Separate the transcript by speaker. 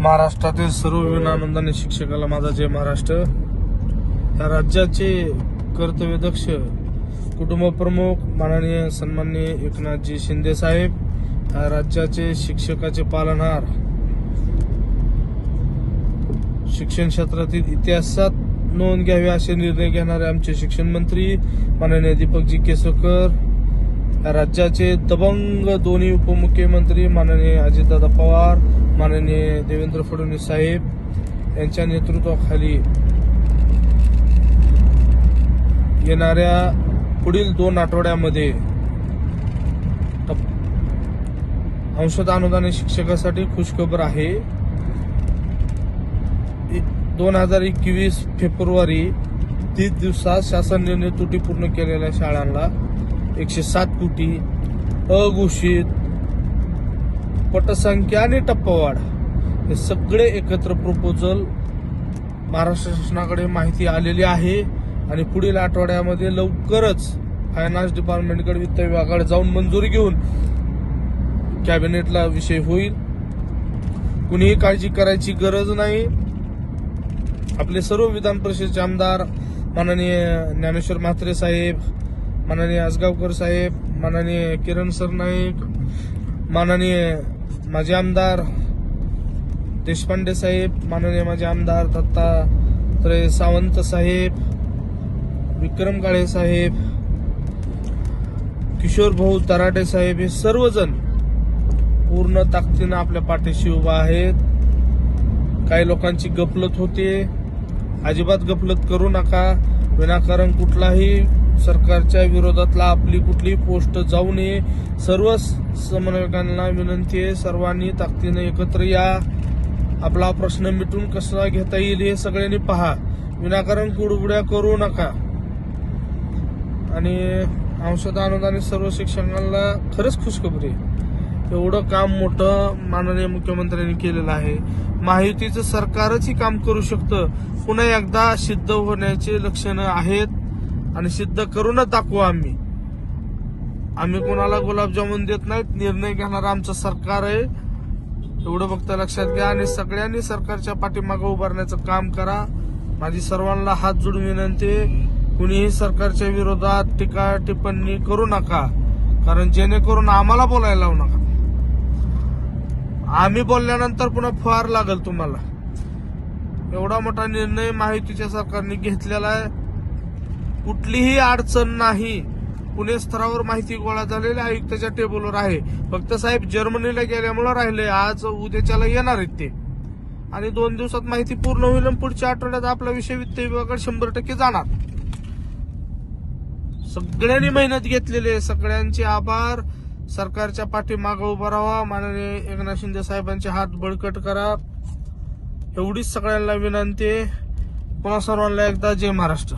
Speaker 1: महाराष्ट्रातील सर्व विनानंदाने शिक्षकाला माझा जय महाराष्ट्र. या राज्याचे कर्तव्यदक्ष कुटुंब प्रमुख माननीय सन्माननीय एकनाथजी शिंदे साहेब या राज्याचे शिक्षकाचे पालनहार. शिक्षण क्षेत्रातील इतिहासात नोंद घ्यावी असे निर्णय घेणारे आमचे शिक्षण मंत्री माननीय दीपकजी केसरकर राज्याचे दबंग दोन्ही उपमुख्यमंत्री माननीय अजितदादा पवार माननीय देवेंद्र फडणवीस साहेब यांच्या नेतृत्वाखाली येणाऱ्या पुढील दोन आठवड्यामध्ये अंशत अंशतः अनुदानित शिक्षकासाठी खुशखबर आहे. दोन हजार एकवीस फेब्रुवारी तीस दिवसात शासन निर्णय तुटी पूर्ण केलेल्या शाळांना एकशे सात कोटी अघोषित पटसंख्या आणि टप्पावाढ. हे सगळे एकत्र प्रपोजल महाराष्ट्र शासनाकडे माहिती आलेली आहे आणि पुढील आठवड्यामध्ये लवकरच फायनान्स डिपार्टमेंटकडे वित्त विभागाकडे जाऊन मंजुरी घेऊन कॅबिनेटला विषय होईल. कुणीही काळजी करायची गरज नाही. आपले सर्व विधान परिषदेचे आमदार माननीय ज्ञानेश्वर म्हात्रे साहेब माननीय आसगावकर साहेब माननीय किरण सरनाईक माननीय माझे आमदार देशपांडे साहेब माननीय माझे आमदार दत्तात्रय सावंत साहेब विक्रम काळे साहेब किशोर भाऊ तराटे साहेब हे सर्वजण पूर्ण ताकदीनं आपल्या पाठीशी उभा आहेत. काही लोकांची गफलत होते अजिबात गफलत करू नका. विनाकारण कुठलाही सरकारच्या विरोधातला आपली कुठली पोस्ट जाऊ नये. सर्व समन्वयकांना विनंती आहे सर्वांनी ताकदीने एकत्र या. आपला प्रश्न मिटून कसा घेता येईल हे सगळ्यांनी पहा. विनाकारण कुडबुड्या करू नका. आणि अंशतः अनुदानित सर्व शिक्षकांना खरंच खुशखबरी एवढं काम मोठं माननीय मुख्यमंत्र्यांनी केलेलं आहे. माहितीचं सरकारच ही काम करू शकतं. पुन्हा एकदा सिद्ध होण्याचे लक्षणं आहेत. आणि सिद्ध करूनच दाखवू आम्ही. आम्ही कोणाला गुलाबजामुन देत नाहीत निर्णय घेणार आमचं सरकार आहे. एवढं फक्त लक्षात घ्या आणि सगळ्यांनी सरकारच्या पाठीमागं उभारण्याचं काम करा. माझी सर्वांना हात जोडून विनंती कुणीही सरकारच्या विरोधात टीका टिप्पणी करू नका कारण जेणेकरून आम्हाला बोलायला लावू नका. आम्ही बोलल्यानंतर पुन्हा फार लागल तुम्हाला. एवढा मोठा निर्णय माहितीच्या सरकारने घेतलेला आहे. कुठलीही अडचण नाही. पुणे स्तरावर माहिती गोळा झालेली आयुक्ताच्या टेबलवर आहे. फक्त साहेब जर्मनीला गेल्यामुळे राहिले. आज उद्याच्याला येणार आहेत ते. आणि दोन दिवसात माहिती पूर्ण होईल आणि पुढच्या आठवड्यात आपला विषय वित्त विभागाकडे शंभर टक्के जाणार. सगळ्यांनी मेहनत घेतलेली आहे. सगळ्यांचे आभार. सरकारच्या पाठीमागं उभा राहा. माननीय एकनाथ शिंदे साहेबांचे हात बळकट करा. एवढीच सगळ्यांना विनंती आहे. पुन्हा सर्वांना एकदा जय महाराष्ट्र.